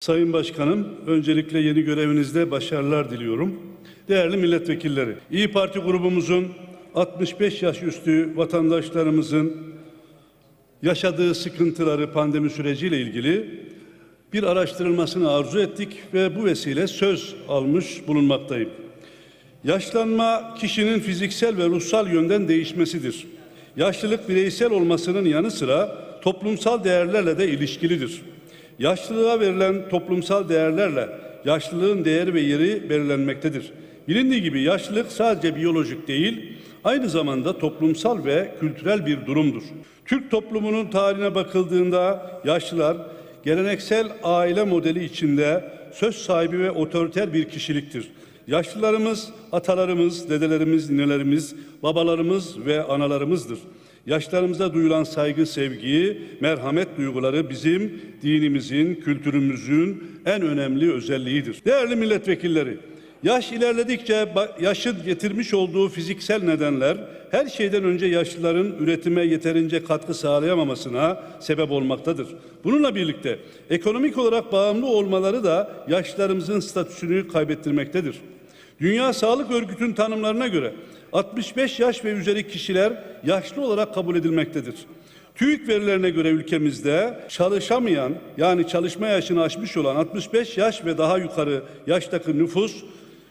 Sayın Başkanım, öncelikle yeni görevinizde başarılar diliyorum. Değerli milletvekilleri, İyi Parti grubumuzun 65 yaş üstü vatandaşlarımızın yaşadığı sıkıntıları pandemi süreciyle ilgili bir araştırılmasını arzu ettik ve bu vesile söz almış bulunmaktayım. Yaşlanma kişinin fiziksel ve ruhsal yönden değişmesidir. Yaşlılık bireysel olmasının yanı sıra toplumsal değerlerle de ilişkilidir. Yaşlılığa verilen toplumsal değerlerle yaşlılığın değeri ve yeri belirlenmektedir. Bilindiği gibi yaşlılık sadece biyolojik değil, aynı zamanda toplumsal ve kültürel bir durumdur. Türk toplumunun tarihine bakıldığında yaşlılar geleneksel aile modeli içinde söz sahibi ve otoriter bir kişiliktir. Yaşlılarımız, atalarımız, dedelerimiz, ninelerimiz, babalarımız ve analarımızdır. Yaşlarımıza duyulan saygı, sevgi, merhamet duyguları bizim dinimizin, kültürümüzün en önemli özelliğidir. Değerli milletvekilleri, yaş ilerledikçe yaşın getirmiş olduğu fiziksel nedenler her şeyden önce yaşlıların üretime yeterince katkı sağlayamamasına sebep olmaktadır. Bununla birlikte ekonomik olarak bağımlı olmaları da yaşlarımızın statüsünü kaybettirmektedir. Dünya Sağlık Örgütü'nün tanımlarına göre 65 yaş ve üzeri kişiler yaşlı olarak kabul edilmektedir. TÜİK verilerine göre ülkemizde çalışamayan yani çalışma yaşını aşmış olan 65 yaş ve daha yukarı yaştaki nüfus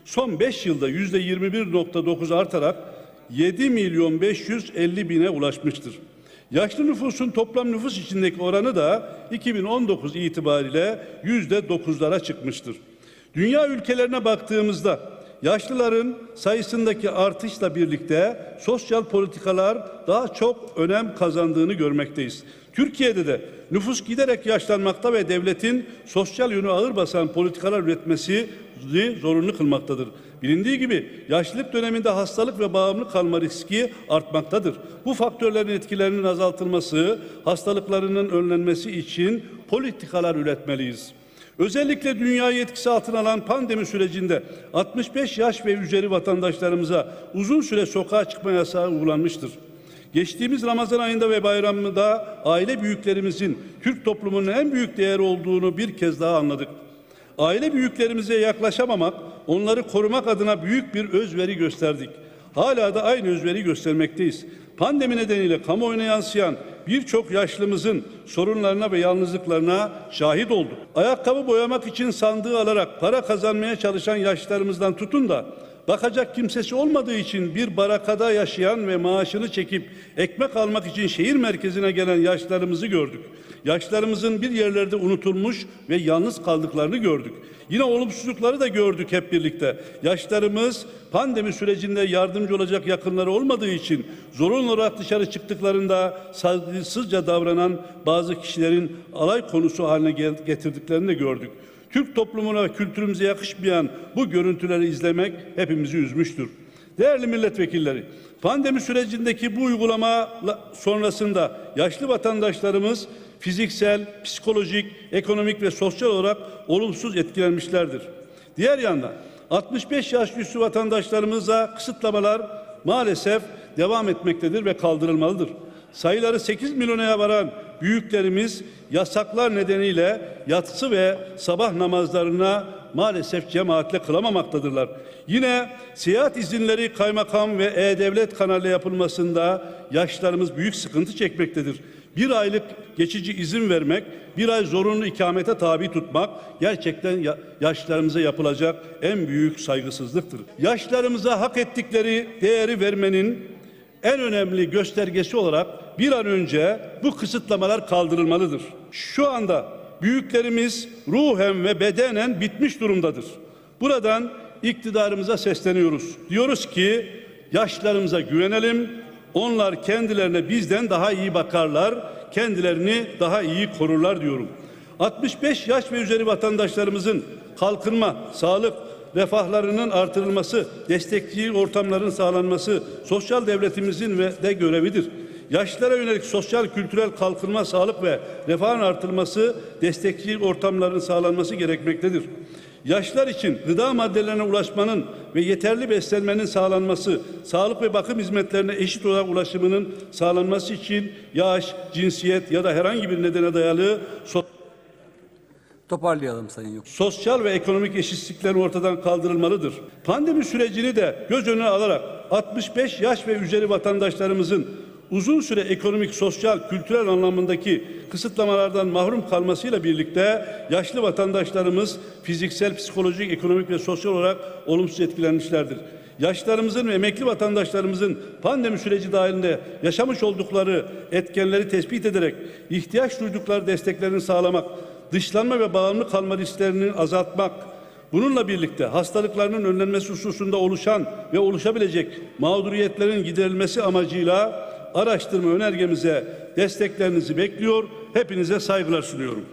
son 5 yılda yüzde 21.9 artarak 7 milyon 550 bine ulaşmıştır. Yaşlı nüfusun toplam nüfus içindeki oranı da 2019 itibariyle yüzde 9'lara çıkmıştır. Dünya ülkelerine baktığımızda yaşlıların sayısındaki artışla birlikte sosyal politikalar daha çok önem kazandığını görmekteyiz. Türkiye'de de nüfus giderek yaşlanmakta ve devletin sosyal yönü ağır basan politikalar üretmesi zorunlu kılmaktadır. Bilindiği gibi yaşlılık döneminde hastalık ve bağımlı kalma riski artmaktadır. Bu faktörlerin etkilerinin azaltılması, hastalıklarının önlenmesi için politikalar üretmeliyiz. Özellikle dünyayı etkisi altına alan pandemi sürecinde 65 yaş ve üzeri vatandaşlarımıza uzun süre sokağa çıkma yasağı uygulanmıştır. Geçtiğimiz Ramazan ayında ve bayramında aile büyüklerimizin Türk toplumunun en büyük değeri olduğunu bir kez daha anladık. Aile büyüklerimize yaklaşamamak, onları korumak adına büyük bir özveri gösterdik. Hala da aynı özveri göstermekteyiz. Pandemi nedeniyle kamuoyuna yansıyan birçok yaşlımızın sorunlarına ve yalnızlıklarına şahit olduk. Ayakkabı boyamak için sandığı alarak para kazanmaya çalışan yaşlarımızdan tutun da bakacak kimsesi olmadığı için bir barakada yaşayan ve maaşını çekip ekmek almak için şehir merkezine gelen yaşlarımızı gördük. Yaşlarımızın bir yerlerde unutulmuş ve yalnız kaldıklarını gördük. Yine olumsuzlukları da gördük hep birlikte. Yaşlarımız pandemi sürecinde yardımcı olacak yakınları olmadığı için zorunlu olarak dışarı çıktıklarında saygısızca davranan bazı kişilerin alay konusu haline getirdiklerini de gördük. Türk toplumuna ve kültürümüze yakışmayan bu görüntüleri izlemek hepimizi üzmüştür. Değerli milletvekilleri, pandemi sürecindeki bu uygulama sonrasında yaşlı vatandaşlarımız fiziksel, psikolojik, ekonomik ve sosyal olarak olumsuz etkilenmişlerdir. Diğer yandan 65 yaş üstü vatandaşlarımıza kısıtlamalar maalesef devam etmektedir ve kaldırılmalıdır. Sayıları 8 milyona varan büyüklerimiz yasaklar nedeniyle yatsı ve sabah namazlarına maalesef cemaatle kılamamaktadırlar. Yine seyahat izinleri kaymakam ve e-devlet kanalıyla yapılmasında yaşlarımız büyük sıkıntı çekmektedir. Bir aylık geçici izin vermek, bir ay zorunlu ikamete tabi tutmak gerçekten ya- yaşlarımıza yapılacak en büyük saygısızlıktır. Yaşlarımıza hak ettikleri değeri vermenin en önemli göstergesi olarak bir an önce bu kısıtlamalar kaldırılmalıdır. Şu anda büyüklerimiz ruhen ve bedenen bitmiş durumdadır. Buradan iktidarımıza sesleniyoruz. Diyoruz ki yaşlarımıza güvenelim. Onlar kendilerine bizden daha iyi bakarlar, kendilerini daha iyi korurlar diyorum. 65 yaş ve üzeri vatandaşlarımızın kalkınma, sağlık, refahlarının artırılması, destekçi ortamların sağlanması sosyal devletimizin ve de görevidir. Yaşlılara yönelik sosyal kültürel kalkınma, sağlık ve refahın artırılması, destekçi ortamların sağlanması gerekmektedir. Yaşlar için gıda maddelerine ulaşmanın ve yeterli beslenmenin sağlanması, sağlık ve bakım hizmetlerine eşit olarak ulaşımının sağlanması için yaş, cinsiyet ya da herhangi bir nedene dayalı so- Toparlayalım Sayın Yok. sosyal ve ekonomik eşitsizliklerin ortadan kaldırılmalıdır. Pandemi sürecini de göz önüne alarak 65 yaş ve üzeri vatandaşlarımızın uzun süre ekonomik, sosyal, kültürel anlamındaki kısıtlamalardan mahrum kalmasıyla birlikte yaşlı vatandaşlarımız fiziksel, psikolojik, ekonomik ve sosyal olarak olumsuz etkilenmişlerdir. Yaşlarımızın ve emekli vatandaşlarımızın pandemi süreci dahilinde yaşamış oldukları etkenleri tespit ederek ihtiyaç duydukları desteklerini sağlamak, dışlanma ve bağımlı kalma risklerini azaltmak, bununla birlikte hastalıklarının önlenmesi hususunda oluşan ve oluşabilecek mağduriyetlerin giderilmesi amacıyla araştırma önergemize desteklerinizi bekliyor. Hepinize saygılar sunuyorum.